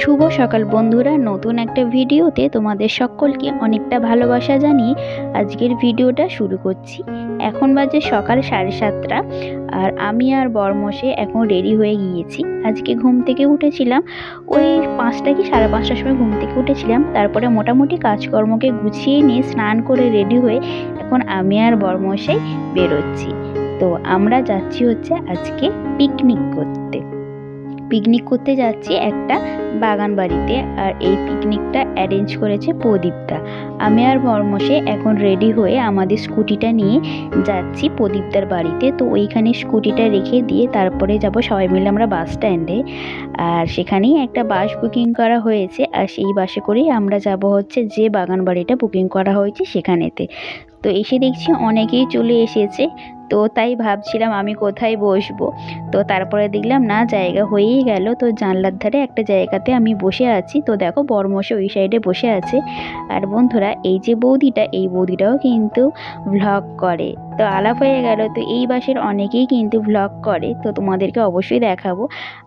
শুভ সকাল বন্ধুরা। নতুন একটা ভিডিওতে তোমাদের সকলকে অনেকটা ভালোবাসা জানিয়ে আজকের ভিডিওটা শুরু করছি। এখন বাজে সকাল সাড়ে সাতটা আর আমি আর বরমশে এখন রেডি হয়ে গিয়েছি। আজকে ঘুম থেকে উঠেছিলাম, ওই পাঁচটা কি সাড়ে পাঁচটার সময় ঘুম থেকে উঠেছিলাম। তারপরে মোটামুটি কাজকর্মকে গুছিয়ে নিয়ে স্নান করে রেডি হয়ে এখন আমি আর বরমশাই বেরোচ্ছি। তো আমরা যাচ্ছি হচ্ছে আজকে পিকনিক করতে। পিকনিক করতে যাচ্ছি একটা বাগান বাড়িতে আর এই পিকনিকটা অ্যারেঞ্জ করেছে প্রদীপদা। আমি আর বর্মশে এখন রেডি হয়ে আমাদের স্কুটিটা নিয়ে যাচ্ছি প্রদীপদার বাড়িতে। তো ওইখানে স্কুটিটা রেখে দিয়ে তারপরে যাব সবাই মিলে আমরা বাস স্ট্যান্ডে আর সেখানেই একটা বাস বুকিং করা হয়েছে আর সেই বাসে করেই আমরা যাব হচ্ছে যে বাগান বাড়িটা বুকিং করা হয়েছে সেখানেতে। তো এসে দেখছি অনেকেই চলে এসেছে। তো তাই ভাবছিলাম আমি কোথায় বসবো। তো তারপরে দেখলাম, না, জায়গা হয়েই গেল। তো জানলার ধারে একটা জায়গাতে আমি বসে আছি। তো দেখো বরমশে ওই সাইডে বসে আছে। আর বন্ধুরা, এই যে বৌদিটা, এই বৌদিটাও কিন্তু ভ্লগ করে। তো আলাপ হয়ে গেল। তো এই বাসের অনেকেই কিন্তু ভ্লগ করে, তো তোমাদেরকে অবশ্যই দেখাবো।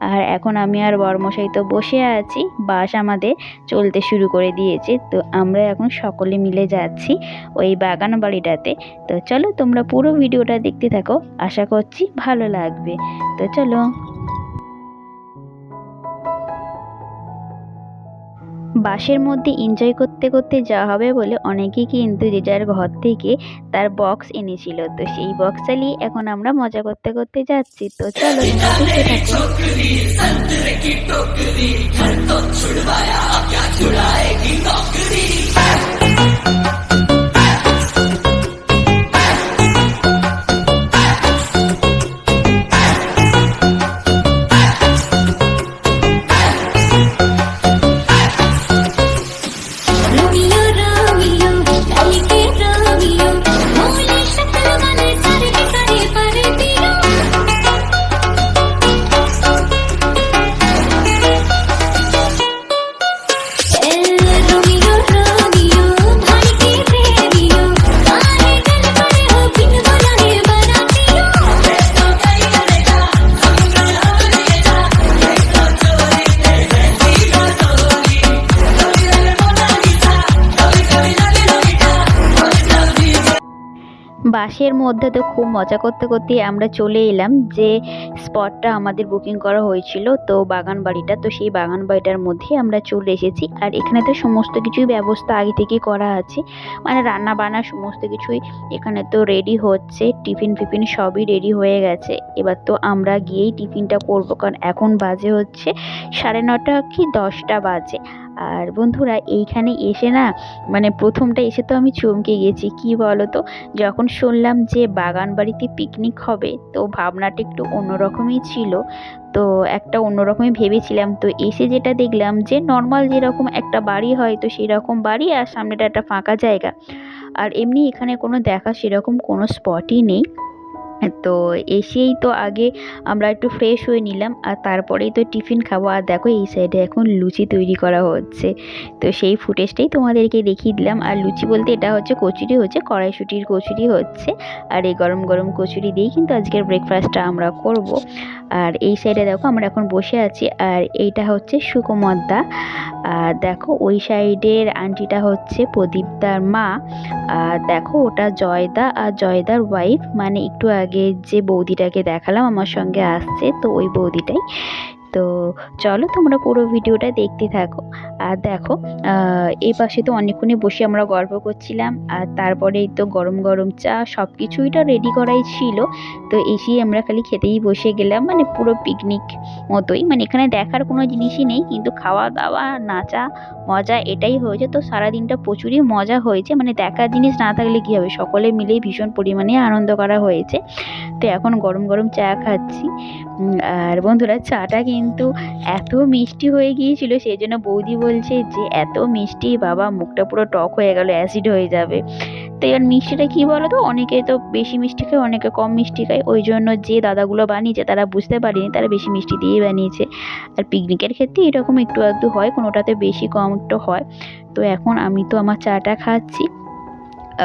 আর এখন আমি আর বর্মশাই তো বসে আছি, বাস আমাদের চলতে শুরু করে দিয়েছে। তো আমরা এখন সকলে মিলে যাচ্ছি ওই বাগান বাড়িটাতে। তো চলো তোমরা পুরো ভিডিওটা দেখতে থাকো। আশা করছি ভালো লাগবে। তো চলো। বাসের মধ্যে এনজয় করতে করতে যাওয়া হবে বলে অনেকেই কিন্তু যে যার ঘর থেকে তার বক্স এনেছিল। তো সেই বক্স চালিয়ে এখন আমরা মজা করতে করতে যাচ্ছি। তো চলো বাসের মধ্যে তো খুব মজা করতে করতে আমরা চলে এলাম যে স্পটটা আমাদের বুকিং করা হয়েছিল, তো বাগান বাড়িটা, তো সেই বাগান বাড়িটার মধ্যে আমরা চলে এসেছি। আর এখানে তো সমস্ত কিছুই ব্যবস্থা আগে থেকেই করা আছে। মানে রান্না বান্না সমস্ত কিছুই এখানে তো রেডি হচ্ছে, টিফিন ফিফিন সবই রেডি হয়ে গেছে। এবার তো আমরা গিয়েই টিফিনটা করব, কারণ এখন বাজে হচ্ছে সাড়ে নটা কি দশটা বাজে। আর বন্ধুরা, এইখানে এসে না মানে প্রথমটা এসে তো আমি চমকে গেছি, কি বলো তো যখন শুনলাম যে বাগান বাড়িতে পিকনিক হবে, তো ভাবনাটা একটু অন্যরকমই ছিল। তো একটা অন্যরকমই ভেবেছিলাম। তো এসে যেটা দেখলাম যে নর্মাল যেরকম একটা বাড়ি হয়, তো সেই রকম বাড়ি আর সামনেটা একটা ফাঁকা জায়গা। আর এমনি এখানে কোনো দেখা সেরকম কোনো স্পটই নেই। তো এসেই তো আগে আমরা একটু ফ্রেশ হয়ে নিলাম, আর তারপরেই তো টিফিন খাব। আর দেখো এই সাইডে এখন লুচি তৈরি করা হচ্ছে। তো সেই ফুটেজটাই তোমাদেরকে দেখিয়ে দিলাম। আর লুচি বলতে এটা হচ্ছে কচুরি হচ্ছে, কড়াইশুটির কচুরি হচ্ছে। আর এই গরম গরম কচুরি দিয়েই কিন্তু আজকের ব্রেকফাস্টটা আমরা করব। আর এই সাইডে দেখো আমরা এখন বসে আছি, আর এইটা হচ্ছে সুকুমদ্দা। আর দেখো ওই সাইডের আন্টিটা হচ্ছে প্রদীপদার মা। আর দেখো ওটা জয়দা, আর জয়দার ওয়াইফ মানে একটু আগে যে বৌদিটাকে দেখালাম আমার সঙ্গে আসছে, তো ওই বৌদিটাই। তো চলো তোমরা পুরো ভিডিওটা দেখতে থাকো। আর দেখো এই পাশে তো অনেকক্ষণই বসে আমরা গল্প করছিলাম, আর তারপরেই তো গরম গরম চা সব কিছুইটা রেডি করাই ছিল। তো এসেই আমরা খালি খেতেই বসে গেলাম মানে পুরো পিকনিক মতোই। মানে এখানে দেখার কোনো জিনিসই নেই, কিন্তু খাওয়া দাওয়া, নাচা, মজা এটাই হয়েছে। তো সারাদিনটা প্রচুরই মজা হয়েছে মানে দেখার জিনিস না থাকলে কী হবে? সকলে মিলেই ভীষণ পরিমাণে আনন্দ করা হয়েছে। তো এখন গরম গরম চা খাচ্ছি। আর বন্ধুরা, চাটা কিন্তু এত মিষ্টি হয়ে গিয়েছিল, সেই জন্য বৌদি বলছে যে, এত মিষ্টি, বাবা, মুখটা পুরো টক হয়ে গেল, অ্যাসিড হয়ে যাবে। তো এবার মিষ্টিটা কী বলো তো অনেকে তো বেশি মিষ্টি খায়, অনেকে কম মিষ্টি খায়। ওই জন্য যে দাদাগুলো বানিয়েছে, তারা বুঝতে পারেনি, তারা বেশি মিষ্টি দিয়েই বানিয়েছে। আর পিকনিকের ক্ষেত্রে এরকম একটু আধটু হয়, কোনোটাতে বেশি কম একটু হয়। তো এখন আমি তো আমার চাটা খাচ্ছি।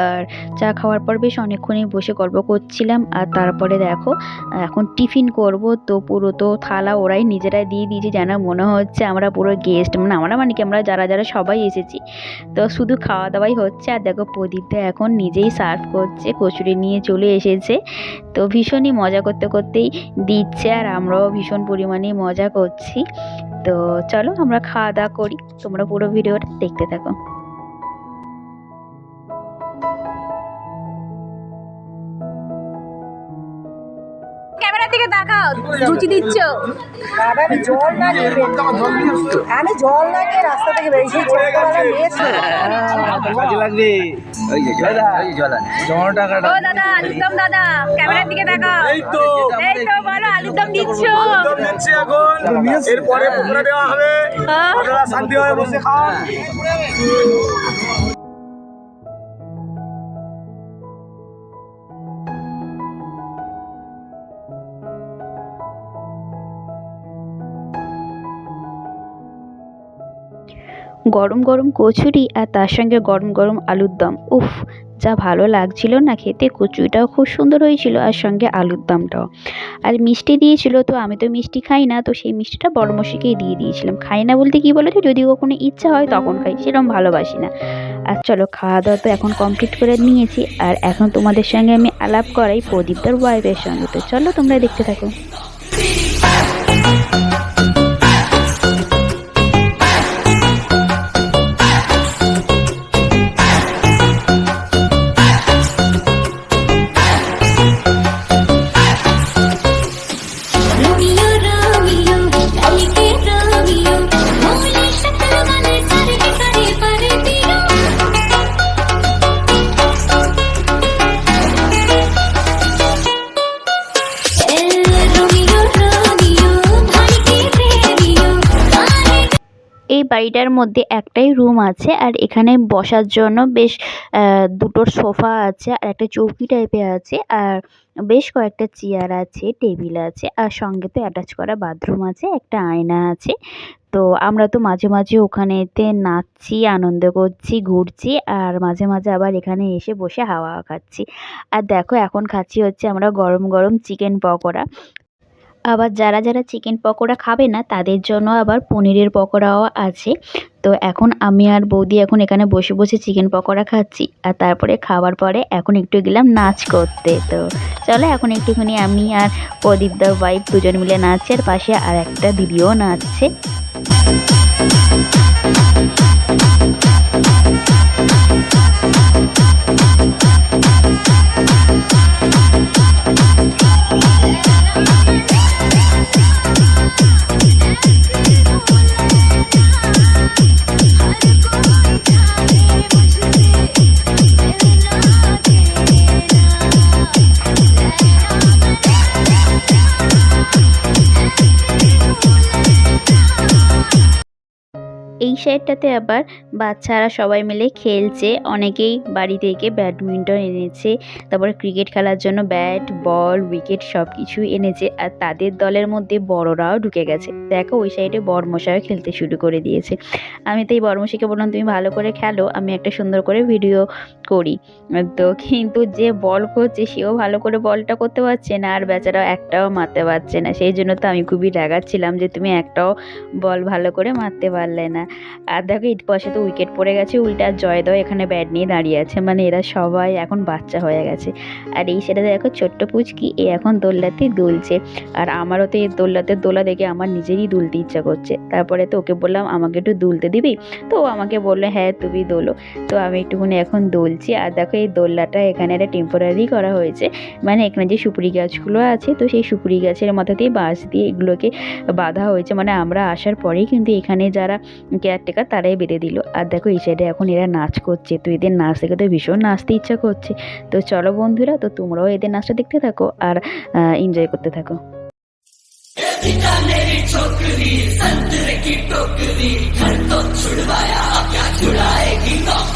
আর চা খাওয়ার পর বেশ অনেকক্ষণই বসে গল্প করছিলাম। আর তারপরে দেখো, এখন টিফিন করব, তো পুরো তো থালা ওরাই নিজেরাই দিয়ে দিয়েছে। যেন মনে হচ্ছে আমরা পুরো গেস্ট মানে আমরা মানে কি, আমরা যারা যারা সবাই এসেছি। তো শুধু খাওয়া দাওয়াই হচ্ছে। আর দেখো প্রদীপটা এখন নিজেই সার্ভ করছে, কচুরি নিয়ে চলে এসেছে। তো ভীষণই মজা করতে করতেই দিচ্ছে, আর আমরাও ভীষণ পরিমাণে মজা করছি। তো চলো, আমরা খাওয়া দাওয়া করি। তোমরা পুরো ভিডিওটা দেখতে থাকো। রুচি দিচ্ছ? দাদা আমি জল না নিয়ে আমি জল না নিয়ে রাস্তা থেকে বেরিয়েছি ও দাদা আলুদম দাদা ক্যামেরার দিকে তাকাও। এই তো। এই তো বলো আলুদম দিচ্ছ? এখন। এরপরে দেওয়া হবে। হ্যাঁ। শান্তি হয়ে বসে খান গরম গরম কচুরি আর তার সঙ্গে গরম গরম আলুর দম। উফ, যা ভালো লাগছিল না খেতে। কচুরিটাও খুব সুন্দর হয়েছিল আর সঙ্গে আলুর দমটাও। আর মিষ্টি দিয়েছিল তো, আমি তো মিষ্টি খাই না, তো সেই মিষ্টিটা বড় মশিকেই দিয়ে দিয়েছিলাম। খাই না বলতে কি বলেছে? যদি কখনো ইচ্ছা হয়, তখন খাই সেরকম ভালোবাসি না। আর চলো খাওয়া দাওয়া তো এখন কমপ্লিট করে নিয়েছি। আর এখন তোমাদের সঙ্গে আমি আলাপ করাই প্রদীপদার ওয়াইফের সঙ্গে। তো চলো তোমরা দেখতে থাকো। বাড়িটার মধ্যে একটাই রুম আছে আর এখানে বসার জন্য বেশ আহ, দুটো সোফা আছে আর একটা চৌকি টাইপের আছে আর বেশ কয়েকটা চেয়ার আছে টেবিল আছে আর সঙ্গে তো অ্যাটাচ করা বাথরুম আছে একটা আয়না আছে। তো আমরা তো মাঝে মাঝে ওখানেতে নাচছি আনন্দ করছি ঘুরছি আর মাঝে মাঝে আবার এখানে এসে বসে হাওয়া খাচ্ছি। আর দেখো এখন খাচ্ছি হচ্ছে আমরা গরম গরম চিকেন পকোড়া। আবার যারা যারা চিকেন পকোড়া খাবে না, তাদের জন্য আবার পনিরের পকোড়াও আছে। তো এখন আমি আর বৌদি এখন এখানে বসে বসে চিকেন পকোড়া খাচ্ছি। আর তারপরে খাওয়ার পরে এখন একটু গেলাম নাচ করতে। তো চলো এখন একটুখানি আমি আর প্রদীপদার ওয়াইফ দুজন মিলে নাচছে, আর পাশে আর একটা দিদিও নাচছে। সাইডটাতে আবার বাচ্চারা সবাই মিলে খেলছে। অনেকেই বাড়ি থেকে ব্যাডমিন্টন এনেছে, তারপরে ক্রিকেট খেলার জন্য ব্যাট, বল, উইকেট সব কিছু এনেছে আর তাদের দলের মধ্যে বড়রাও ঢুকে গেছে। দেখো ওই সাইডে বড়মশাইও খেলতে শুরু করে দিয়েছে। আমি তো এই বড়মশাইকে বললাম, তুমি ভালো করে খেলো, আমি একটা সুন্দর করে ভিডিও করি। তো কিন্তু যে বল করছে, সেও ভালো করে বলটা করতে পারছে না আর বেচারাও একটাও মারতে পারছে না। সেই জন্য তো আমি খুবই রাগাচ্ছিলাম যে তুমি একটাও বল ভালো করে মারতে পারলে না। আর দেখো এর পয়সা তো উইকেট পড়ে গেছে। উল্টা জয়দয় এখানে ব্যাট নিয়ে দাঁড়িয়ে আছে। মানে এরা সবাই এখন বাচ্চা হয়ে গেছে। আর এই সেটা দেখো ছোট্ট পুচকি, এ এখন দোলনাতে দুলছে। আর আমারও তো এই দোলনাতে দোলা দেখে আমার নিজেরই দুলতে ইচ্ছা করছে। তারপরে তো ওকে বললাম, আমাকে একটু দুলতে দিবি? তো ও আমাকে বলল হ্যাঁ তুমি দোলো। তো আমি একটুখানি এখন দোলছি। আর দেখো এই দোলনাটা এখানে একটা টেম্পোরারি করা হয়েছে। মানে এখানে যে সুপুরি গাছগুলো আছে, তো সেই সুপুরি গাছের মাথা দিয়ে বাঁশ দিয়ে এগুলোকে বাঁধা হয়েছে। মানে আমরা আসার পরেই কিন্তু এখানে যারা কেয়ারটেকার তারাই বেঁধে দিল আর দেখো এই সাইডে এখন এরা নাচ করছে তো এদের নাচ দেখে তো ভীষণ নাচতে ইচ্ছা করছে তো চলো বন্ধুরা তো তোমরাও এদের নাচটা দেখতে থাকো আর এনজয় করতে থাকো रोमियो रोमियो गली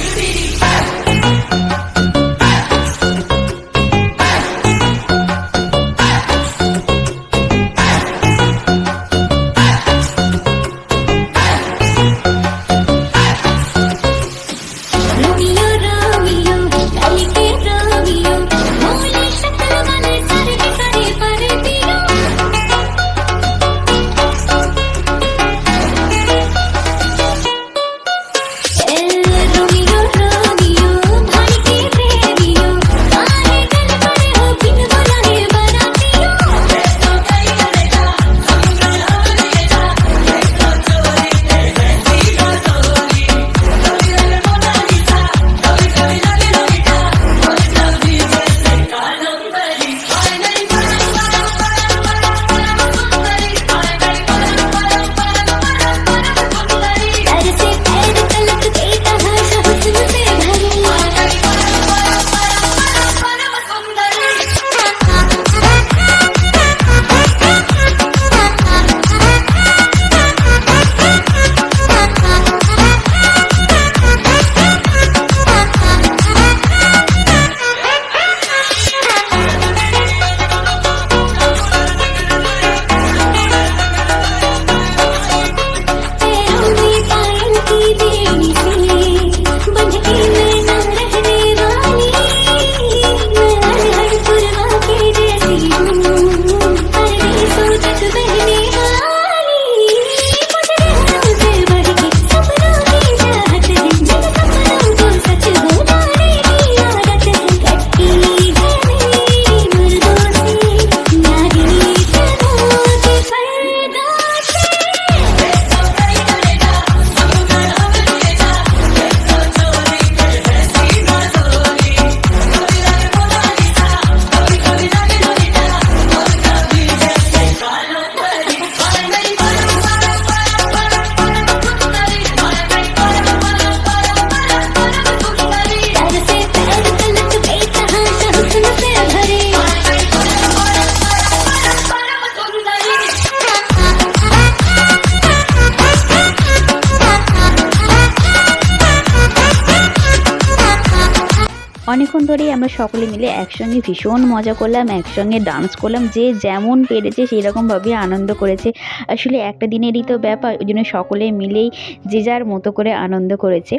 অনেকক্ষণ ধরেই আমরা সকলে মিলে একসঙ্গে ভীষণ মজা করলাম, একসঙ্গে ডান্স করলাম, যে যেমন পেরেছে সেই রকমভাবে আনন্দ করেছে। আসলে একটা দিনেরই তো ব্যাপার, ওই জন্য সকলে মিলেই যে যার মতো করে আনন্দ করেছে।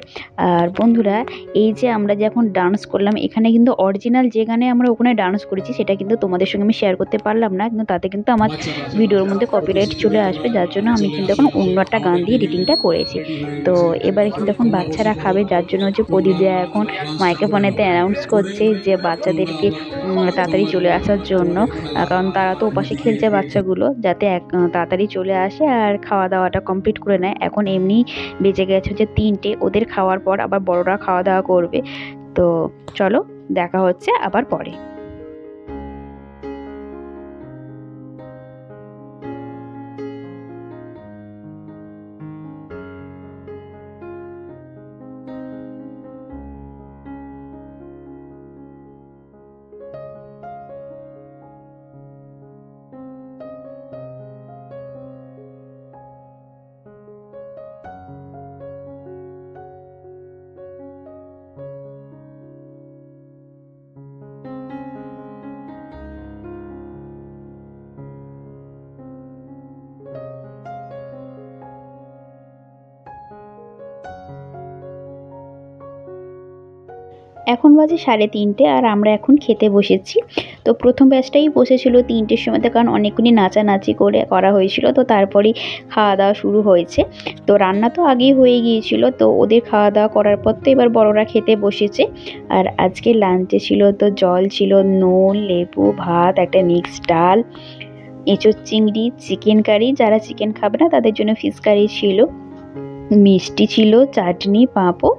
আর বন্ধুরা, এই যে আমরা যে এখন ডান্স করলাম, এখানে কিন্তু অরিজিনাল যে গানে আমরা ওখানে ডান্স করেছি, সেটা কিন্তু তোমাদের সঙ্গে আমি শেয়ার করতে পারলাম না, কিন্তু তাতে কিন্তু আমার ভিডিওর মধ্যে কপিরাইট চলে আসবে, যার জন্য আমি কিন্তু এখন অন্য একটা গান দিয়ে এডিটিংটা করেছি। তো এবারে কিন্তু এখন বাচ্চারা খাবে, যার জন্য হচ্ছে প্রদীপদা এখন মাইক্রোফোনেতে অ্যানাউন্স করছে যে বাচ্চাদেরকে তাড়াতাড়ি চলে আসার জন্য। কারণ তারা তো ওপাশে খেলছে বাচ্চাগুলো, যাতে এক তাড়াতাড়ি চলে আসে আর খাওয়া দাওয়াটা কমপ্লিট করে নেয়। এখন এমনি বেঁচে গেছে যে তিনটে, ওদের খাওয়ার পর আবার বড়রা খাওয়া দাওয়া করবে। তো চলো, দেখা হচ্ছে আবার পরে। এখন বাজে সাড়ে তিনটে আর আমরা এখন খেতে বসেছি। তো প্রথম ব্যাচটাই বসেছিল তিনটের সময়তে কারণ অনেকক্ষণই নাচানাচি করে করা হয়েছিল। তো তারপরেই খাওয়া দাওয়া শুরু হয়েছে। তো রান্না তো আগেই হয়ে গিয়েছিল। তো ওদের খাওয়া দাওয়া করার পর তো এবার বড়রা খেতে বসেছে। আর আজকে লাঞ্চে ছিল তো জল ছিল নুন, লেবু, ভাত, একটা মিক্স ডাল, এঁচোড় চিংড়ি চিকেন কারি যারা চিকেন খাবে না তাদের জন্য ফিশ কারি ছিল। মিষ্টি ছিল, চাটনি, পাঁপড়।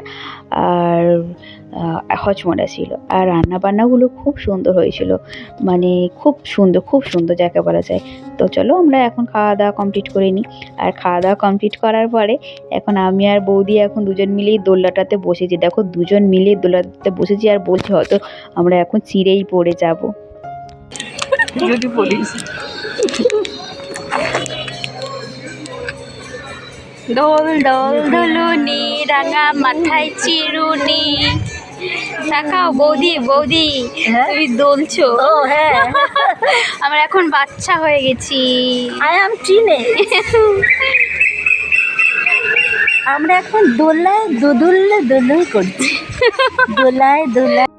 আর আহ, হজমোলা ছিল। আর রান্নাবান্নাগুলো খুব সুন্দর হয়েছিল। মানে খুব সুন্দর খুব সুন্দর যাকে বলা যায়। তো চলো আমরা এখন খাওয়া দাওয়া কমপ্লিট করে নিই। আর খাওয়া দাওয়া কমপ্লিট করার পরে এখন আমি আর বৌদি এখন দুজন মিলেই দোলনাটাতে বসেছি। দেখো দুজন মিলে দোলনাটাতে বসেছি আর বলছি হয়তো আমরা এখন চিড়েই পড়ে যাব। যদি দোল দোল দোলনি রাঙা মাথায় চিরুনি। দেখাও বৌদি বৌদি তুমি দোলছো। ও হ্যাঁ। আমরা এখন বাচ্চা হয়ে গেছি। আই এম টিনে আমরা এখন দোলায় দোদুল্লে দুদুল করছি। দোলায় দোলায়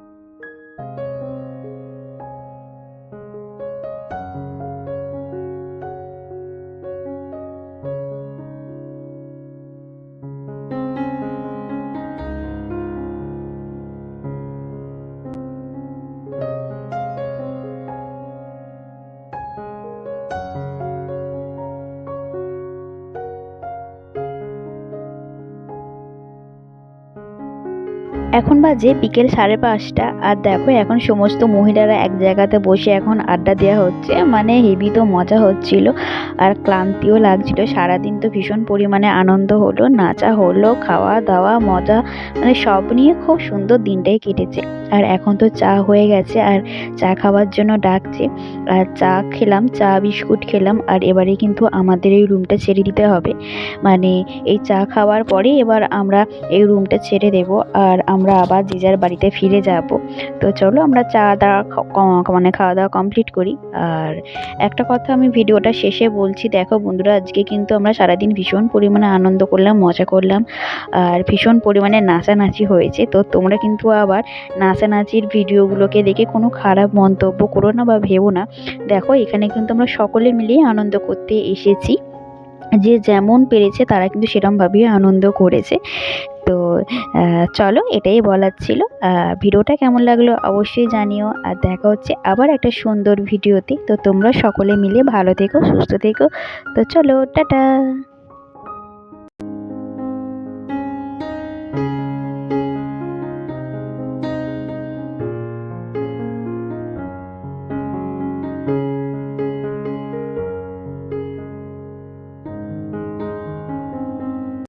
এখন বাজে বিকেল সাড়ে পাঁচটা আর দেখো এখন সমস্ত মহিলারা এক জায়গাতে বসে এখন আড্ডা দেওয়া হচ্ছে মানে হেভি তো মজা হচ্ছিল আর ক্লান্তিও লাগছিল। সারাদিন তো ভীষণ পরিমাণে আনন্দ হলো, নাচা হলো, খাওয়া দাওয়া, মজা মানে সব নিয়ে খুব সুন্দর দিনটাই কেটেছে। আর এখন তো চা হয়ে গেছে আর চা খাওয়ার জন্য ডাকছে। আর চা খেলাম, চা বিস্কুট খেলাম আর এবারে কিন্তু আমাদের এই রুমটা ছেড়ে দিতে হবে। মানে এই চা খাওয়ার পরে এবার আমরা এই রুমটা ছেড়ে দেব আর আমরা আবার যে যার বাড়িতে ফিরে যাব। তো চলো আমরা চা দাওয়া মানে খাওয়া দাওয়া কমপ্লিট করি। আর একটা কথা আমি ভিডিওটা শেষে বলছি, দেখো বন্ধুরা, আজকে কিন্তু আমরা সারাদিন ভীষণ পরিমাণে আনন্দ করলাম, মজা করলাম। আর ভীষণ পরিমাণে নাচানাচি হয়েছে। তো তোমরা কিন্তু আবার নাচানাচির ভিডিওগুলোকে দেখে কোনো খারাপ মন্তব্য করো না বা ভেবো না। দেখো, এখানে কিন্তু আমরা সকলে মিলেই আনন্দ করতে এসেছি। যে যেমন পেরেছে, তারা কিন্তু সেরমভাবেই আনন্দ করেছে। তো চলো এটাই বলার ছিল। ভিডিওটা কেমন লাগল অবশ্যই জানিও। আর দেখা হচ্ছে আবার একটা সুন্দর ভিডিওতে। তো তোমরা সকলে মিলে ভালো থেকো, সুস্থ থেকো। তো চলো, টাটা!